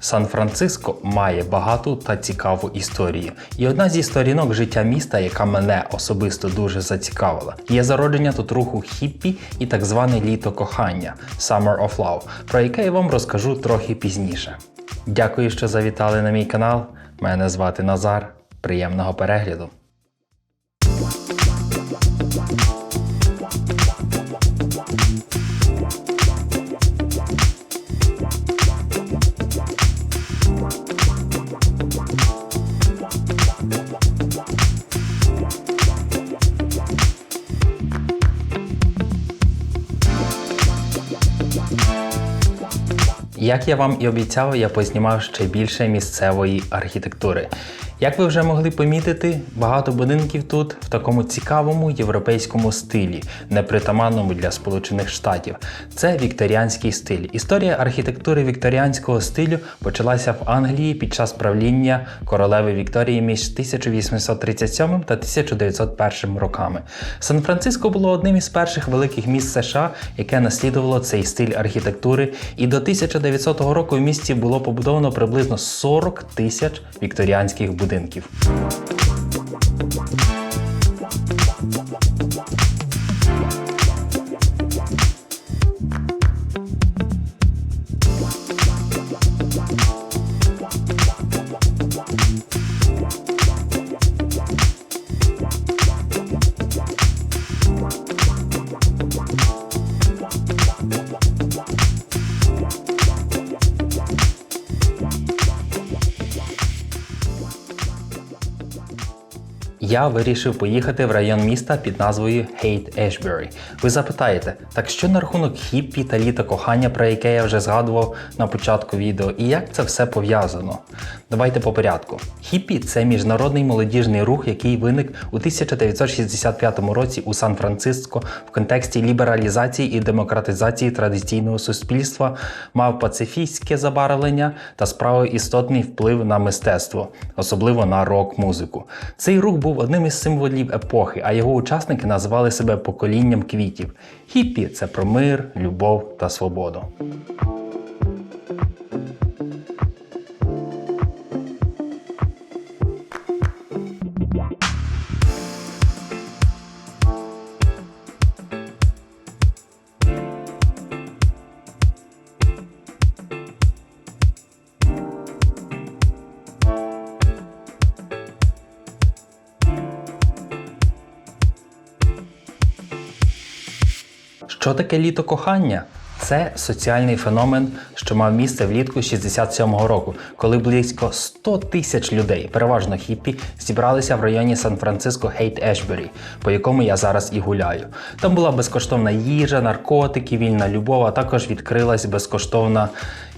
Сан-Франциско має багату та цікаву історію. І одна зі сторінок життя міста, яка мене особисто дуже зацікавила, є зародження тут руху хіппі і так зване літо кохання Summer of Love, про яке я вам розкажу трохи пізніше. Дякую, що завітали на мій канал. Мене звати Назар. Приємного перегляду! Як я вам і обіцяв, я познімав ще більше місцевої архітектури. Як ви вже могли помітити, багато будинків тут в такому цікавому європейському стилі, непритаманному для Сполучених Штатів. Це вікторіанський стиль. Історія архітектури вікторіанського стилю почалася в Англії під час правління королеви Вікторії між 1837 та 1901 роками. Сан-Франциско було одним із перших великих міст США, яке наслідувало цей стиль архітектури, і до 1900 року в місті було побудовано приблизно 40 тисяч вікторіанських будинків будинків. Я вирішив поїхати в район міста під назвою Хейт Ешбері. Ви запитаєте, так що на рахунок хіппі та літа кохання, про яке я вже згадував на початку відео, і як це все пов'язано? Давайте по порядку. Хіппі це міжнародний молодіжний рух, який виник у 1965 році у Сан-Франциско в контексті лібералізації і демократизації традиційного суспільства, мав пацифістське забарвлення та справив істотний вплив на мистецтво, особливо на рок-музику. Цей рух був одним із символів епохи, а його учасники називали себе поколінням квітів. Хіппі це про мир, любов та свободу. Що таке літо кохання? Це соціальний феномен, що мав місце влітку 67-го року, коли близько 100 тисяч людей, переважно хіппі, зібралися в районі Сан-Франциско Хейт Ешбері, по якому я зараз і гуляю. Там була безкоштовна їжа, наркотики, вільна любов, а також відкрилась безкоштовна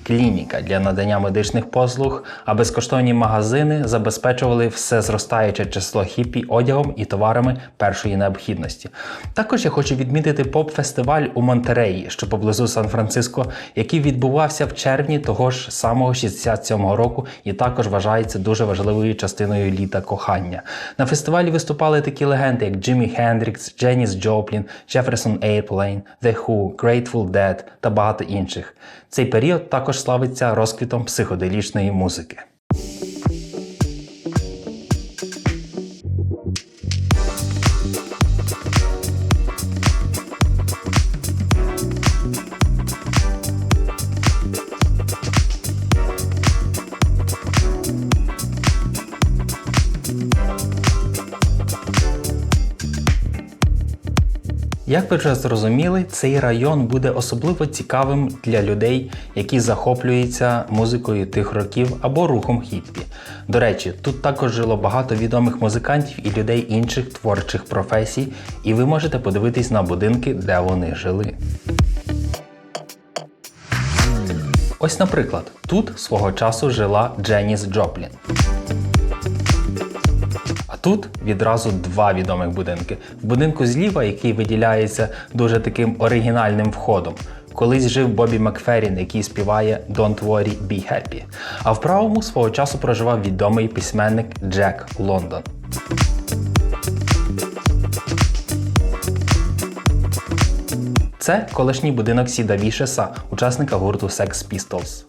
клініка для надання медичних послуг, а безкоштовні магазини забезпечували все зростаюче число хіппі одягом і товарами першої необхідності. Також я хочу відмітити поп-фестиваль у Монтереї, що поблизу Сан-Франциско, який відбувався в червні того ж самого 67-го року, і також вважається дуже важливою частиною літа кохання. На фестивалі виступали такі легенди, як Джиммі Хендрікс, Дженіс Джоплін, Джеферсон Ейрплейн, The Who, Grateful Dead та багато інших. Цей період також славиться розквітом психоделічної музики. Як ви вже зрозуміли, цей район буде особливо цікавим для людей, які захоплюються музикою тих років або рухом хіппі. До речі, тут також жило багато відомих музикантів і людей інших творчих професій, і ви можете подивитись на будинки, де вони жили. Ось, наприклад, тут свого часу жила Дженіс Джоплін. Тут відразу два відомих будинки. В будинку зліва, який виділяється дуже таким оригінальним входом. Колись жив Бобі Макферрін, який співає Don't Worry, Be Happy. А в правому свого часу проживав відомий письменник Джек Лондон. Це колишній будинок Сіда Вішеса, учасника гурту Sex Pistols.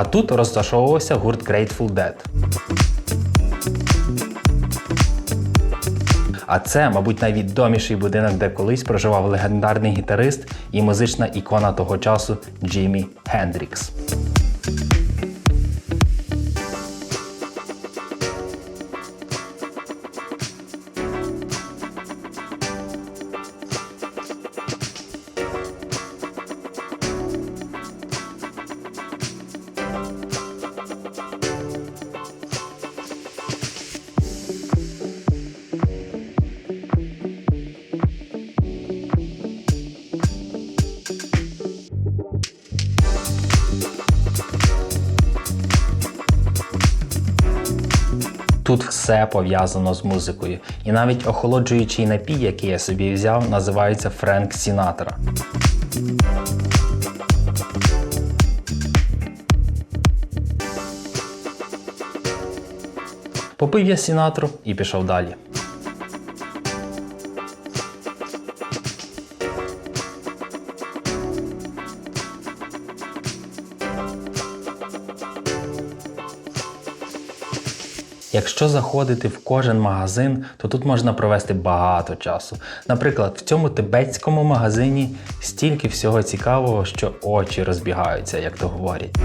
А тут розташовувався гурт Grateful Dead. А це, мабуть, найвідоміший будинок, де колись проживав легендарний гітарист і музична ікона того часу Джиммі Хендрікс. Тут все пов'язано з музикою. І навіть охолоджуючий напій, який я собі взяв, називається Френк Сінатра. Попив я Сінатру і пішов далі. Якщо заходити в кожен магазин, то тут можна провести багато часу. Наприклад, в цьому тибетському магазині стільки всього цікавого, що очі розбігаються, як то говорять.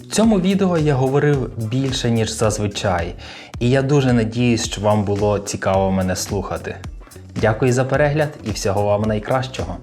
В цьому відео я говорив більше, ніж зазвичай, і я дуже надіюсь, що вам було цікаво мене слухати. Дякую за перегляд і всього вам найкращого!